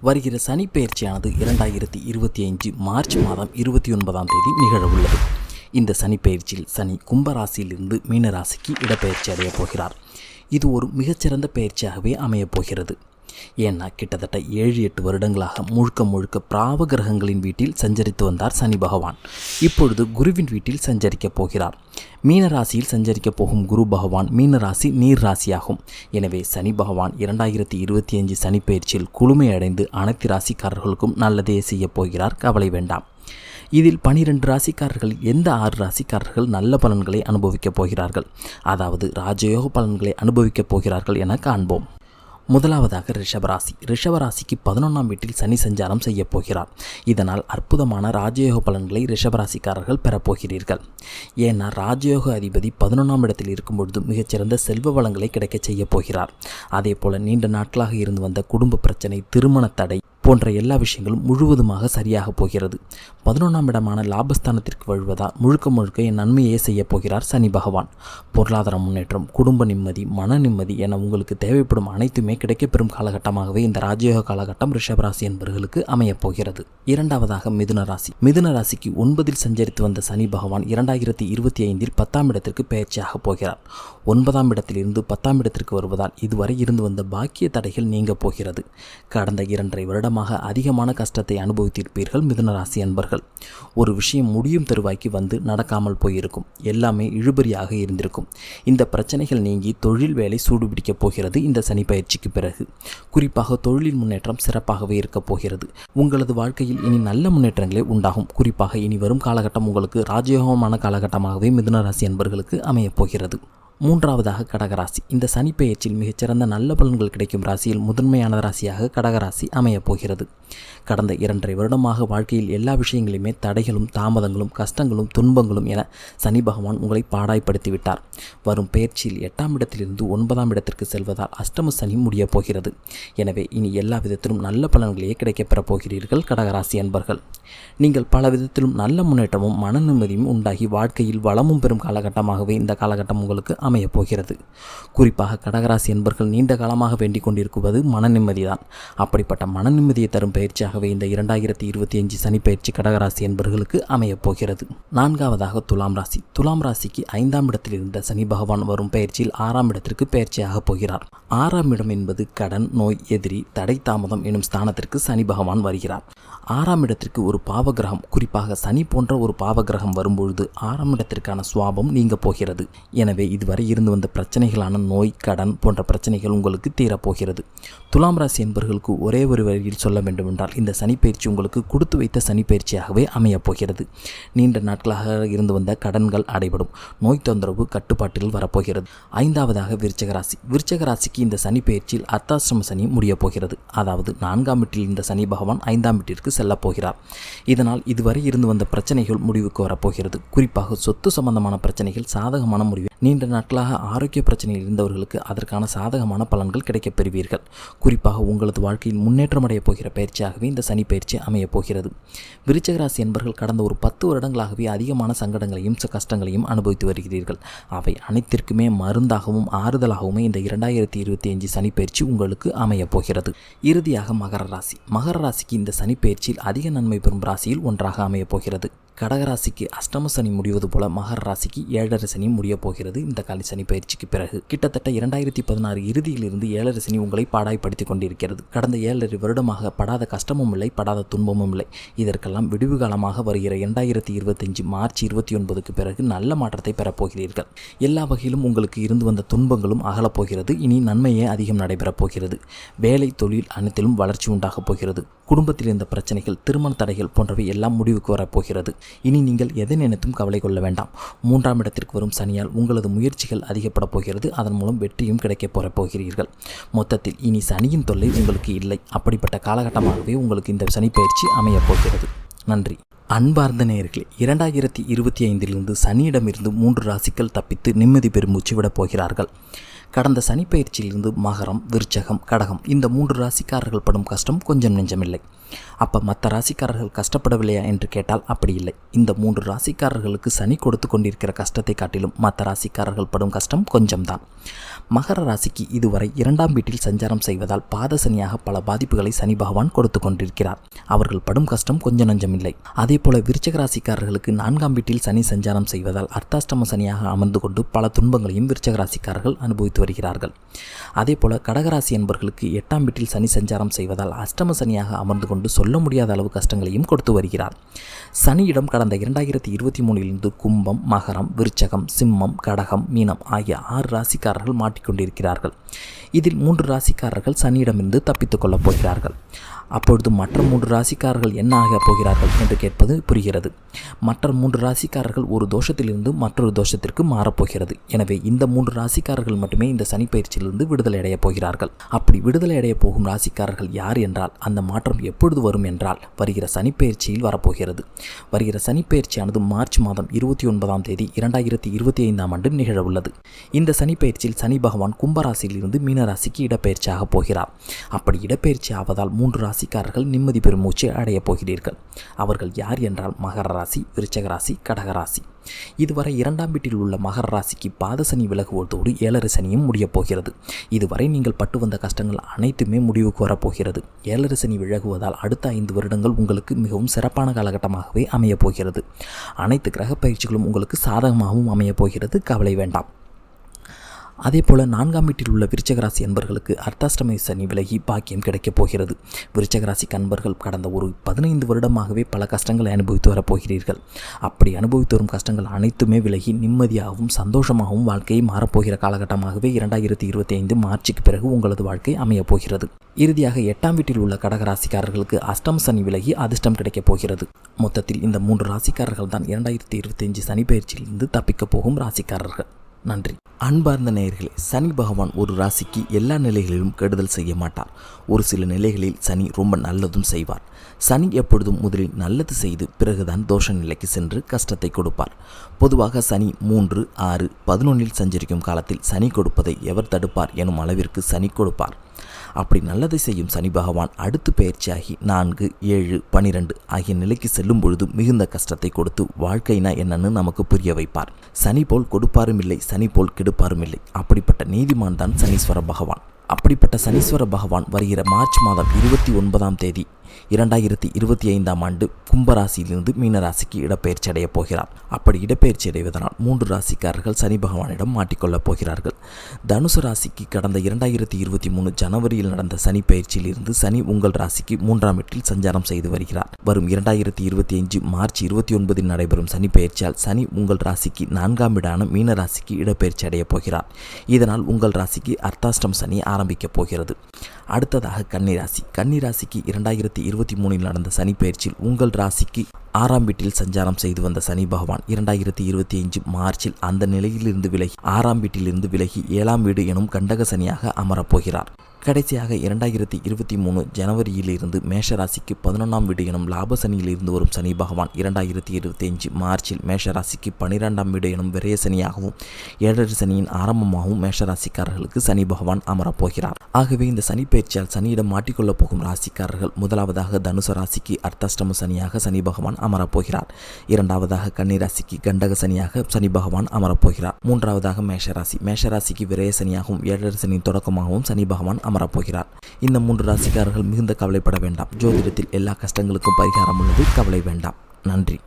வருகிற சனிப்பெயர்ச்சியானது இரண்டாயிரத்தி இருபத்தி ஐந்து மார்ச் மாதம் இருபத்தி ஒன்பதாம் தேதி நிகழவுள்ளது. இந்த சனிப்பெயர்ச்சியில் சனி கும்பராசியிலிருந்து மீனராசிக்கு இடப்பெயர்ச்சி அடையப் போகிறார். இது ஒரு மிகச்சிறந்த பயிற்சியாகவே அமையப் போகிறது. ஏன்னா கிட்டத்தட்ட ஏழு எட்டு வருடங்களாக முழுக்க முழுக்க பிராவ கிரகங்களின் வீட்டில் சஞ்சரித்து வந்தார் சனி பகவான். இப்பொழுது குருவின் வீட்டில் சஞ்சரிக்கப் போகிறார். மீனராசியில் சஞ்சரிக்கப் போகும் குரு பகவான் மீனராசி நீர் ராசியாகும் எனவே சனி பகவான் இரண்டாயிரத்தி இருபத்தி அஞ்சு சனி பயிற்சியில் குளுமையடைந்து அனைத்து ராசிக்காரர்களுக்கும் நல்லதே செய்யப் போகிறார். கவலை வேண்டாம். இதில் பனிரெண்டு ராசிக்காரர்கள் எந்த ஆறு ராசிக்காரர்கள் நல்ல பலன்களை அனுபவிக்கப் போகிறார்கள்? அதாவது ராஜயோக பலன்களை அனுபவிக்கப் போகிறார்கள் என காண்போம். முதலாவதாக ரிஷபராசி. ரிஷபராசிக்கு பதினொன்றாம் வீட்டில் சனி சஞ்சாரம் செய்ய போகிறார் இதனால் அற்புதமான ராஜயோக பலன்களை ரிஷபராசிக்காரர்கள் பெறப்போகிறீர்கள் ஏன்னா ராஜயோக அதிபதி பதினொன்றாம் இடத்தில் இருக்கும் பொழுது மிகச்சிறந்த செல்வ வளங்களை கிடைக்கச் செய்ய போகிறார். அதே போல நீண்ட நாட்களாக இருந்து வந்த குடும்ப பிரச்சனை திருமண தடை போன்ற எல்லா விஷயங்களும் முழுவதுமாக சரியாக போகிறது. பதினொன்றாம் இடமான லாபஸ்தானத்திற்கு வழுவதால் முழுக்க முழுக்க என் நன்மையே செய்ய போகிறார் சனி பகவான். பொருளாதார முன்னேற்றம் குடும்ப நிம்மதி மன நிம்மதி என உங்களுக்கு தேவைப்படும் அனைத்துமே கிடைக்கப்பெறும் காலகட்டமாகவே இந்த ராஜயோக காலகட்டம் ரிஷபராசி என்பவர்களுக்கு அமையப் போகிறது. இரண்டாவதாக மிதுன ராசி. மிதுன ராசிக்கு ஒன்பதில் சஞ்சரித்து வந்த சனி பகவான் இரண்டாயிரத்தி இருபத்தி ஐந்தில் பத்தாம் இடத்திற்கு பயிற்சியாக போகிறார். ஒன்பதாம் இடத்திலிருந்து பத்தாம் இடத்திற்கு வருவதால் இதுவரை இருந்து வந்த பாக்கிய தடைகள் நீங்கப் போகிறது. கடந்த இரண்டரை வருடம் வருடமாக அதிகமான கஷ்டத்தை அனுபவித்திருப்பீர்கள் மிதுன ராசி அன்பர்கள். ஒரு விஷயம் முடியும் தருவாய்க்கு வந்து நடக்காமல் போயிருக்கும். எல்லாமே இழுபறியாக இருந்திருக்கும். இந்த பிரச்சனைகள் நீங்கி தொழில் வேலை சூடுபிடிக்கப் போகிறது இந்த சனி பயிற்சிக்கு பிறகு. குறிப்பாக தொழிலின் முன்னேற்றம் சிறப்பாகவே இருக்கப் போகிறது. உங்களது வாழ்க்கையில் இனி நல்ல முன்னேற்றங்களே உண்டாகும். குறிப்பாக இனி வரும் காலகட்டம் உங்களுக்கு ராஜயோகமான காலகட்டமாகவே மிதுன ராசி அன்பர்களுக்கு அமையப் போகிறது. மூன்றாவதாக கடகராசி. இந்த சனி பெயர்ச்சியில் மிகச்சிறந்த நல்ல பலன்கள் கிடைக்கும் ராசியில் முதன்மையான ராசியாக கடகராசி அமையப் போகிறது. கடந்த இரண்டரை வருடமாக வாழ்க்கையில் எல்லா விஷயங்களையுமே தடைகளும் தாமதங்களும் கஷ்டங்களும் துன்பங்களும் என சனி பகவான் உங்களை பாடாய்ப்படுத்தி விட்டார். வரும் பெயர்ச்சியில் எட்டாம் இடத்திலிருந்து ஒன்பதாம் இடத்திற்கு செல்வதால் அஷ்டம சனி முடியப் போகிறது. எனவே இனி எல்லா விதத்திலும் நல்ல பலன்களையே கிடைக்கப்பெறப் போகிறீர்கள் கடகராசி அன்பர்கள். நீங்கள் பல விதத்திலும் நல்ல முன்னேற்றமும் மன நிம்மதியும் உண்டாகி வாழ்க்கையில் வளமும் பெறும் காலகட்டமாகவே இந்த காலகட்டம் உங்களுக்கு அமையப் போகிறது. குறிப்பாக கடகராசி என்பர்கள் நீண்ட காலமாக வேண்டிக் கொண்டிருக்குவது மன நிம்மதிதான். அப்படிப்பட்ட மன நிம்மதியை தரும் பயிற்சியாகவே இந்த இரண்டாயிரத்தி இருபத்தி அஞ்சு சனி பயிற்சி கடகராசி என்பர்களுக்கு அமையப் போகிறது. நான்காவதாக துலாம் ராசி. துலாம் ராசிக்கு ஐந்தாம் இடத்தில் இருந்த சனி பகவான் வரும் பயிற்சியில் ஆறாம் இடத்திற்கு பயிற்சியாக போகிறார். ஆறாம் இடம் என்பது கடன் நோய் எதிரி தடை தாமதம் எனும் ஸ்தானத்திற்கு சனி பகவான் வருகிறார். ஆறாம் இடத்திற்கு ஒரு பாவகிரகம். குறிப்பாக சனி போன்ற ஒரு பாவகிரகம் வரும்பொழுது ஆறாம் இடத்திற்கான சுவாபம் நீங்க போகிறது. எனவே இதுவரை இருந்து வந்த பிரச்சனைகளான நோய் கடன் போன்ற பிரச்சனைகள் உங்களுக்கு தீரப்போகிறது. துலாம் ராசி என்பவர்களுக்கு ஒரே ஒரு வழியில் சொல்ல வேண்டுமென்றால் இந்த சனிப்பயிற்சி உங்களுக்கு கொடுத்து வைத்த சனிப்பயிற்சியாகவே அமையப் போகிறது நீண்ட நாட்களாக இருந்து வந்த கடன்கள் அடைபடும். நோய் தொந்தரவு கட்டுப்பாட்டில் வரப்போகிறது. ஐந்தாவதாக விருச்சக ராசி. விருச்சக ராசிக்கு இந்த சனிப்பயிற்சியில் அர்த்தாசிரம சனி முடியப் போகிறது அதாவது நான்காம் வீட்டில் இந்த சனி பகவான் ஐந்தாம் வீட்டிற்கு செல்லப் போகிறார் இதனால் இதுவரை இருந்து வந்த பிரச்சனைகள் முடிவுக்கு வரப்போகிறது. குறிப்பாக சொத்து சம்பந்தமான பிரச்சனைகள் சாதகமான முடிவு. நீண்ட நாட்களாக ஆரோக்கிய பிரச்சனையில் இருந்தவர்களுக்கு அதற்கான சாதகமான பலன்கள் கிடைக்கப் பெறுவீர்கள். குறிப்பாக உங்களது வாழ்க்கையில் முன்னேற்றம் போகிற பயிற்சியாகவே இந்த சனி பயிற்சி அமையப் போகிறது. விருச்சகராசி என்பர்கள் கடந்த ஒரு பத்து வருடங்களாகவே அதிகமான சங்கடங்களையும் கஷ்டங்களையும் அனுபவித்து வருகிறீர்கள். அவை அனைத்திற்குமே மருந்தாகவும் ஆறுதலாகவுமே இந்த இரண்டாயிரத்தி இருபத்தி அஞ்சு சனி பயிற்சி உங்களுக்கு அமையப் போகிறது. இறுதியாக மகர ராசி. மகர ராசிக்கு இந்த சனி பயிற்சியில் அதிக நன்மை பெறும் ராசியில் ஒன்றாக அமையப் போகிறது. கடகராசிக்கு அஷ்டம சனி முடிவது போல மகர ராசிக்கு ஏழரை சனி முடியப் போகிறது. இந்த காலி சனி பயிற்சிக்கு பிறகு கிட்டத்தட்ட இரண்டாயிரத்தி பதினாறு இறுதியிலிருந்து ஏழரை சனி உங்களை பாடாய்ப்படுத்தி கொண்டிருக்கிறது. கடந்த ஏழரை வருடமாக படாத கஷ்டமும் இல்லை படாத துன்பமும் இல்லை. இதற்கெல்லாம் விடுவு காலமாக வருகிற இரண்டாயிரத்தி இருபத்தஞ்சு மார்ச் இருபத்தி ஒன்பதுக்கு பிறகு நல்ல மாற்றத்தை பெறப்போகிறீர்கள் எல்லா வகையிலும் உங்களுக்கு இருந்து வந்த துன்பங்களும் அகலப்போகிறது இனி நன்மையே அதிகம் நடைபெறப் போகிறது. வேலை தொழில் அனைத்திலும் வளர்ச்சி உண்டாகப் போகிறது. குடும்பத்தில் இருந்த பிரச்சனைகள் திருமண தடைகள் போன்றவை எல்லாம் முடிவுக்கு வரப்போகிறது இனி நீங்கள் எதை நினைத்தும் கவலை கொள்ள வேண்டாம். மூன்றாம் இடத்திற்கு வரும் சனியால் உங்களது முயற்சிகள் அதிகப்படப் போகிறது. அதன் மூலம் வெற்றியும் கிடைக்கப் போறப் போகிறீர்கள். மொத்தத்தில் இனி சனியின் தொல்லை உங்களுக்கு இல்லை. அப்படிப்பட்ட காலகட்டமாகவே உங்களுக்கு இந்த சனி பயிற்சி அமையப் போகிறது. நன்றி. அன்பார்ந்த நேர்களே இரண்டாயிரத்தி இருபத்தி ஐந்திலிருந்து சனியிடமிருந்து மூன்று ராசிகள் தப்பித்து நிம்மதி பெருமூச்சு விடப் போகிறார்கள். கடந்த சனிப்பெயர்ச்சியிலிருந்து மகரம் விருச்சகம் கடகம் இந்த மூன்று ராசிக்காரர்கள் படும் கஷ்டம் கொஞ்சம் நெஞ்சமில்லை. அப்போ மற்ற ராசிக்காரர்கள் கஷ்டப்படவில்லையா என்று கேட்டால் அப்படி இல்லை. இந்த மூன்று ராசிக்காரர்களுக்கு சனி கொடுத்து கொண்டிருக்கிற கஷ்டத்தை காட்டிலும் மற்ற ராசிக்காரர்கள் படும் கஷ்டம் கொஞ்சம்தான். மகர ராசிக்கு இதுவரை இரண்டாம் வீட்டில் சஞ்சாரம் செய்வதால் பாத சனியாக பல பாதிப்புகளை சனி பகவான் கொடுத்து கொண்டிருக்கிறார். அவர்கள் படும் கஷ்டம் கொஞ்சம் நஞ்சமில்லை. அதே போல விருச்சக ராசிக்காரர்களுக்கு நான்காம் வீட்டில் சனி சஞ்சாரம் செய்வதால் அர்த்தாஷ்டம சனியாக அமர்ந்து கொண்டு பல துன்பங்களையும் விருச்சக ராசிக்காரர்கள் அனுபவித்து வருகிறார்கள். அதே போல கடகராசி என்பவர்களுக்கு எட்டாம் வீட்டில் சனி சஞ்சாரம் செய்வதால் அஷ்டம சனியாக அமர்ந்து கொண்டு சொல்ல முடியாத அளவு கஷ்டங்களையும் கொடுத்து வருகிறார். சனியிடம் கடந்த இரண்டாயிரத்தி இருபத்தி மூணிலிருந்து கும்பம் மகரம் விருச்சகம் சிம்மம் கடகம் மீனம் ஆகிய ஆறு ராசிக்காரர்கள் மாட்டிக்கொண்டிருக்கிறார்கள். இதில் மூன்று ராசிக்காரர்கள் சனியிடமிருந்து தப்பித்துக் கொள்ளப் போகிறார்கள். அப்பொழுது மற்ற மூன்று ராசிக்காரர்கள் என்ன ஆகப் போகிறார்கள் என்று கேட்பது புரிகிறது. மற்ற மூன்று ராசிக்காரர்கள் ஒரு தோஷத்திலிருந்து மற்றொரு தோஷத்திற்கு மாறப்போகிறது. எனவே இந்த மூன்று ராசிக்காரர்கள் மட்டுமே இந்த சனி பயிற்சியிலிருந்து விடுதலை அடையப் போகிறார்கள். அப்படி விடுதலை அடையப் போகும் ராசிக்காரர்கள் யார் என்றால் அந்த மாற்றம் எப்பொழுது வரும் என்றால் வருகிற சனிப்பெயர்ச்சியில் வரப்போகிறது. வருகிற சனிப்பெயர்ச்சியானது மார்ச் மாதம் இருபத்தி ஒன்பதாம் தேதி இரண்டாயிரத்தி இருபத்தி ஐந்தாம் ஆண்டு நிகழவுள்ளது. இந்த சனிப்பெயர்ச்சியில் சனி பகவான் கும்பராசியிலிருந்து மீனராசிக்கு இடப்பெயர்ச்சியாக போகிறார். அப்படி இடப்பெயர்ச்சி ஆவதால் மூன்று ராசி ராசிக்காரர்கள் நிம்மதி பெறும் மூச்சு அடையப் போகிறீர்கள். அவர்கள் யார் என்றால் மகர ராசி விருச்சக ராசி கடகராசி இதுவரை இரண்டாம் வீட்டில் உள்ள மகர ராசிக்கு பாதசனி விலகுவதோடு ஏழரை சனியும் முடியப் போகிறது. இதுவரை நீங்கள் பட்டு வந்த கஷ்டங்கள் அனைத்துமே முடிவுக்கு வரப்போகிறது ஏழரை சனி விலகுவதால் அடுத்த ஐந்து வருடங்கள் உங்களுக்கு மிகவும் சிறப்பான காலகட்டமாகவே அமையப் போகிறது. அனைத்து கிரக பயிற்சிகளும் உங்களுக்கு சாதகமாகவும் அமையப் போகிறது. கவலை வேண்டாம். அதே போல் நான்காம் வீட்டில் உள்ள விருச்சகராசி அன்பர்களுக்கு அர்த்தாஷ்டமி சனி விலகி பாக்கியம் கிடைக்கப் போகிறது. விருச்சகராசி அன்பர்கள் கடந்த ஒரு பதினைந்து வருடமாகவே பல கஷ்டங்களை அனுபவித்து வரப்போகிறீர்கள். அப்படி அனுபவித்து வரும் கஷ்டங்கள் அனைத்துமே விலகி நிம்மதியாகவும் சந்தோஷமாகவும் வாழ்க்கையை மாறப்போகிற காலகட்டமாகவே இரண்டாயிரத்தி இருபத்தி ஐந்து மார்ச்சுக்கு பிறகு உங்களது வாழ்க்கை அமையப் போகிறது. இறுதியாக எட்டாம் வீட்டில் உள்ள கடகராசிக்காரர்களுக்கு அஷ்டம் சனி விலகி அதிர்ஷ்டம் கிடைக்கப் போகிறது. மொத்தத்தில் இந்த மூன்று ராசிக்காரர்கள் தான் இரண்டாயிரத்தி இருபத்தி அஞ்சு சனி பயிற்சியிலிருந்து தப்பிக்கப் போகும் ராசிக்காரர்கள். நன்றி. அன்பார்ந்த நேயர்களே சனி பகவான் ஒரு ராசிக்கு எல்லா நிலைகளிலும் கெடுதல் செய்ய மாட்டார். ஒரு சில நிலைகளில் சனி ரொம்ப நல்லதும் செய்வார். சனி எப்பொழுதும் முதலில் நல்லது செய்து பிறகுதான் தோஷ நிலைக்கு சென்று கஷ்டத்தை கொடுப்பார். பொதுவாக சனி மூன்று ஆறு பதினொன்றில் சஞ்சரிக்கும் காலத்தில் சனி கொடுப்பதை எவர் தடுப்பார் எனும் அளவிற்கு சனி கொடுப்பார். அப்படி நல்லதை செய்யும் சனி பகவான் அடுத்து பயிற்சியாகி நான்கு ஏழு பனிரெண்டு ஆகிய நிலைக்கு செல்லும் பொழுது மிகுந்த கஷ்டத்தை கொடுத்து வாழ்க்கைனா என்னன்னு நமக்கு புரிய வைப்பார். சனி போல் கொடுப்பாரும் இல்லை சனி போல் கெடுப்பாரும் இல்லை. அப்படிப்பட்ட நீதிமான் தான் சனீஸ்வர பகவான். அப்படிப்பட்ட சனீஸ்வர பகவான் வருகிற மார்ச் மாதம் இருபத்தி ஒன்பதாம் தேதி இரண்டாயிரத்தி இருபத்தி ஐந்தாம் ஆண்டு கும்பராசியிலிருந்து மீனராசிக்கு இடப்பெயர்ச்சி அடையப் போகிறார். அப்படி இடப்பெயர்ச்சி அடைவதனால் மூன்று ராசிக்காரர்கள் சனி பகவானிடம் மாட்டிக்கொள்ளப் போகிறார்கள். தனுசு ராசிக்கு கடந்த இரண்டாயிரத்தி இருபத்தி மூணு ஜனவரியில் நடந்த சனி பயிற்சியிலிருந்து சனி உங்கள் ராசிக்கு மூன்றாம் வீட்டில் சஞ்சாரம் செய்து வருகிறார். வரும் இரண்டாயிரத்தி இருபத்தி அஞ்சு மார்ச் இருபத்தி ஒன்பதில் நடைபெறும் சனி பயிற்சியால் சனி உங்கள் ராசிக்கு நான்காம் வீடான மீன ராசிக்கு இடப்பெயர்ச்சி அடையப் போகிறார். இதனால் உங்கள் ராசிக்கு அர்த்தாஷ்டம் சனி ஆரம்பிக்கப் போகிறது. அடுத்ததாக கன்னிராசி. கன்னிராசிக்கு இரண்டாயிரத்தி இருபத்தி மூணில் நடந்த சனி பயிற்சியில் உங்கள் ராசிக்கு ஆறாம் வீட்டில் சஞ்சாரம் செய்து வந்த சனி பகவான் இரண்டாயிரத்தி இருபத்தி அஞ்சு மார்ச்சில் அந்த நிலையிலிருந்து விலகி ஆறாம் வீட்டிலிருந்து விலகி ஏழாம் வீடு எனும் கண்டக சனியாக அமரப்போகிறார் கடைசியாக இரண்டாயிரத்தி இருபத்தி மூணு ஜனவரியிலிருந்து மேஷராசிக்கு பதினொன்றாம் வீடு எனும் லாப சனியிலிருந்து வரும் சனி பகவான் இரண்டாயிரத்தி இருபத்தி அஞ்சு மார்ச்சில் மேஷராசிக்கு பனிரெண்டாம் வீடு எனும் விரைய சனியாகவும் ஏழரை சனியின் ஆரம்பமாகவும் மேஷராசிக்காரர்களுக்கு சனி பகவான் அமரப்போகிறார். ஆகவே இந்த சனி பயிற்சியால் சனியிடம் மாட்டிக்கொள்ளப் போகும் ராசிக்காரர்கள் முதலாவதாக தனுசு ராசிக்கு அர்த்தாஷ்டம சனியாக சனி பகவான் அமரப்போகிறார். இரண்டாவதாக கன்னிராசிக்கு கண்டக சனியாக சனி பகவான் அமரப்போகிறார். மூன்றாவதாக மேஷராசி மேஷராசிக்கு விரைய சனியாகவும் ஏழரை சனியின் தொடக்கமாகவும் சனி பகவான் அமரப்போகிறார். இந்த மூன்று ராசிக்காரர்கள் மிகுந்த கவலைப்பட வேண்டாம். ஜோதிடத்தில் எல்லா கஷ்டங்களுக்கும் பரிகாரம் உள்ளது. கவலை வேண்டாம். நன்றி.